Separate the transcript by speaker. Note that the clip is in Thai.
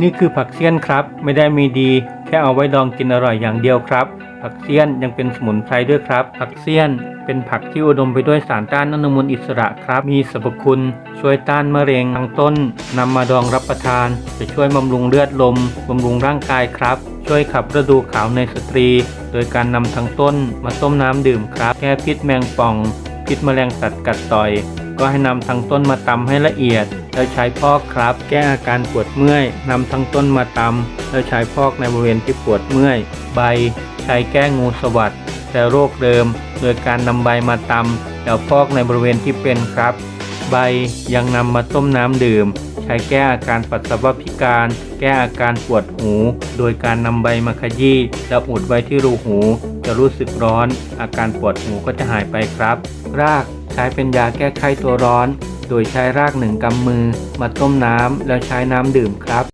Speaker 1: นี่คือผักเสี้ยนครับ ไม่ได้มีดี แค่เอาไว้ดองกินอร่อยอย่างเดียวครับ ผักเสี้ยนยังเป็นสมุนไพรด้วยครับ ผักเสี้ยน เป็นผักที่อุดมไปด้วยสารต้านอนุมูลอิสระครับ มีสรรพคุณ ช่วยต้านมะเร็งทางต้นนำมาดองรับประทาน จะช่วยบำรุงเลือดลมบำรุงร่างกายครับ ช่วยขับฤดูขาวในสตรี โดยการนำทั้งต้นมาต้มน้ำดื่มครับ แก้พิษแมงป่อง พิษแมลงสัตว์กัดต่อย ก็ให้นำทั้งต้นมาตำให้ละเอียด แล้วใช้พอกครับ แก้อาการปวดเมื่อยนำทั้งต้นมาตำแล้วใช้พอกในบริเวณที่ปวดเมื่อย ใบ ใช้แก้งูสวัสดและโรคเดิม โดยการนำใบมาตำแล้วพอกในบริเวณที่เป็นครับ ใบยังนำมาต้มน้ำดื่ม ใช้แก้อาการปัสสาวะพิการ แก้อาการปวดหู โดยการนำใบมาขยี้แล้วอุดไว้ที่รูหู จะรู้สึกร้อน อาการปวดหูก็จะหายไปครับ ราก ใช้เป็นยาแก้ไข้ตัวร้อน โดยใช้รากหนึ่งกำมือ มาต้มน้ำแล้วใช้น้ำดื่มครับ